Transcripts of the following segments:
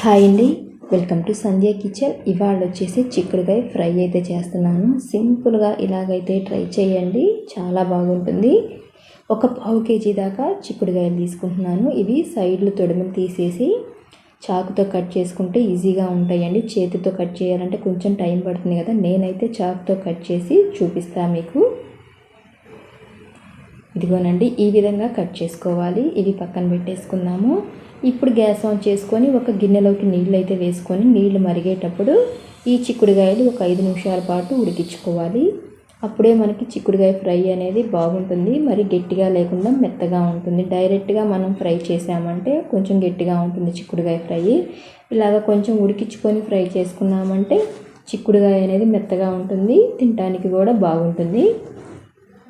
Hi అండి. Welcome to Sandhya kitchen. ఇవాళ వచ్చేసి చిక్కుడుకాయ ఫ్రై అయితే చేస్తున్నాను. సింపుల్గా ఇలాగైతే ట్రై చేయండి. చాలా బాగుంటుంది. ఒక పావు కేజీ దాకా చిక్కుడుకాయలు తీసుకుంటున్నాను. ఇవి సైడ్లు తొడిమలు తీసేసి చాకుతో కట్ చేసుకుంటే ఈజీగా ఉంటాయండి. చేతితో కట్ చేయాలంటే కొంచెం టైం పడుతుంది కదా. నేనైతే చాకుతో కట్ చేసి చూపిస్తాను మీకు. ఇదిగోనండి ఈ విధంగా కట్ చేసుకోవాలి. ఇవి పక్కన పెట్టేసుకున్నాము ఇప్పుడు గ్యాస్ ఆన్ చేసుకొని ఒక గిన్నెలోకి నీళ్ళు అయితే వేసుకొని నీళ్ళు మరిగేటప్పుడు ఈ చిక్కుడుకాయలు ఒక ఐదు నిమిషాల పాటు ఉడికించుకోవాలి. అప్పుడే మనకి చిక్కుడుకాయ ఫ్రై అనేది బాగుంటుంది. మరి గట్టిగా లేకుండా మెత్తగా ఉంటుంది. డైరెక్ట్గా మనం ఫ్రై చేసామంటే కొంచెం గట్టిగా ఉంటుంది చిక్కుడుకాయ ఫ్రై. ఇలాగ కొంచెం ఉడికించుకొని ఫ్రై చేసుకున్నామంటే చిక్కుడుకాయ అనేది మెత్తగా ఉంటుంది. తినడానికి కూడా బాగుంటుంది.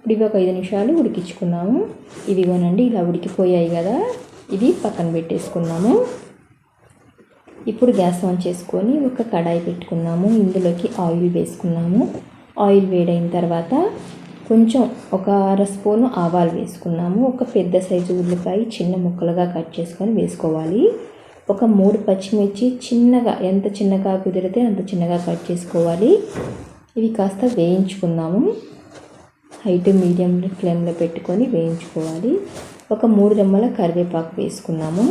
ఇప్పుడు ఇవి ఒక ఐదు నిమిషాలు ఉడికించుకున్నాము. ఇదిగోనండి ఇలా ఉడికిపోయాయి కదా. ఇది పక్కన పెట్టేసుకున్నాము. ఇప్పుడు గ్యాస్ ఆన్ చేసుకొని ఒక కడాయి పెట్టుకున్నాము. ఇందులోకి ఆయిల్ వేసుకున్నాము. ఆయిల్ వేడైన తర్వాత కొంచెం ఒక అర స్పూను ఆవాలు వేసుకున్నాము. ఒక పెద్ద సైజు ఉల్లిపాయ చిన్న ముక్కలుగా కట్ చేసుకొని వేసుకోవాలి. ఒక మూడు పచ్చిమిర్చి చిన్నగా ఎంత చిన్నగా కుదిరితే అంత చిన్నగా కట్ చేసుకోవాలి. ఇవి కాస్త వేయించుకున్నాము హై టు మీడియం ఫ్లేమ్లో పెట్టుకొని వేయించుకోవాలి. ఒక మూడు రెమ్మల కరివేపాకు వేసుకున్నాము.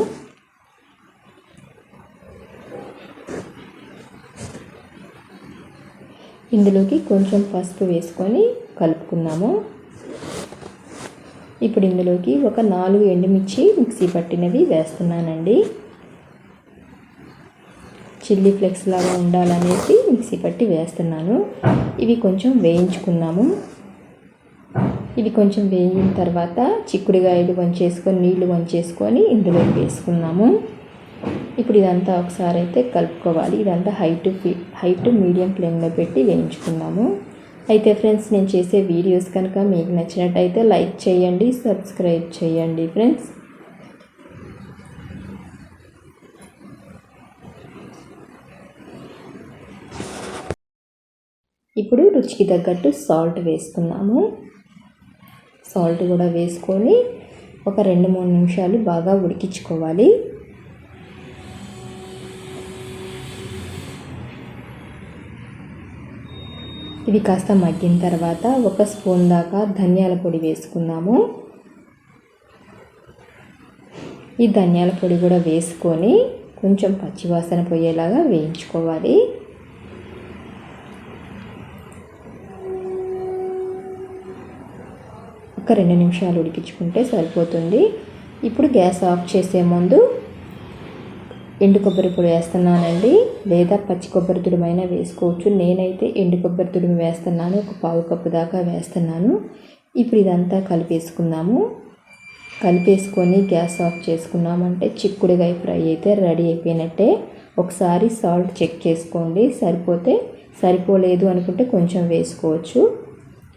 ఇందులోకి కొంచెం పసుపు వేసుకొని కలుపుకున్నాము. ఇప్పుడు ఇందులోకి ఒక నాలుగు ఎండుమిర్చి మిక్సీ పట్టినవి వేస్తున్నానండి. చిల్లీ ఫ్లెక్స్ లాగా ఉండాలనేసి మిక్సీ పట్టి వేస్తున్నాను. ఇవి కొంచెం వేయించుకున్నాము. ఇవి కొంచెం వేగిన తర్వాత చిక్కుడుగాయలు వంచేసుకొని నీళ్ళు వంచేసుకొని ఇందులో వేసుకున్నాము ఇప్పుడు ఇదంతా ఒకసారి అయితే కలుపుకోవాలి. ఇదంతా high to high to medium ఫ్లేమ్లో పెట్టి వేయించుకున్నాము అయితే ఫ్రెండ్స్ నేను చేసే వీడియోస్ కనుక మీకు నచ్చినట్టయితే లైక్ చేయండి సబ్స్క్రైబ్ చేయండి ఫ్రెండ్స్. ఇప్పుడు రుచికి తగ్గట్టు సాల్ట్ వేసుకున్నాము సాల్ట్ కూడా వేసుకొని ఒక రెండు మూడు నిమిషాలు బాగా ఉడికించుకోవాలి. ఇవి కాస్త మగ్గిన తర్వాత ఒక స్పూన్ దాకా ధనియాల పొడి వేసుకున్నాము ఈ ధనియాల పొడి కూడా వేసుకొని కొంచెం పచ్చివాసన పోయేలాగా వేయించుకోవాలి. ఒక రెండు నిమిషాలు ఉడికించుకుంటే సరిపోతుంది. ఇప్పుడు గ్యాస్ ఆఫ్ చేసే ముందు ఎండు కొబ్బరి పొడి వేస్తున్నానండి. లేదా పచ్చి కొబ్బరి తుడుమైనా వేసుకోవచ్చు. నేనైతే ఎండు కొబ్బరి తుడుము వేస్తున్నాను. ఒక పావు కప్పు దాకా వేస్తున్నాను. ఇప్పుడు ఇదంతా కలిపేసుకుందాము. కలిపేసుకొని గ్యాస్ ఆఫ్ చేసుకున్నామంటే చిక్కుడుగాయ ఫ్రై అయితే రెడీ అయిపోయినట్టే. ఒకసారి సాల్ట్ చెక్ చేసుకోండి. సరిపోతే సరిపోలేదు అనుకుంటే కొంచెం వేసుకోవచ్చు.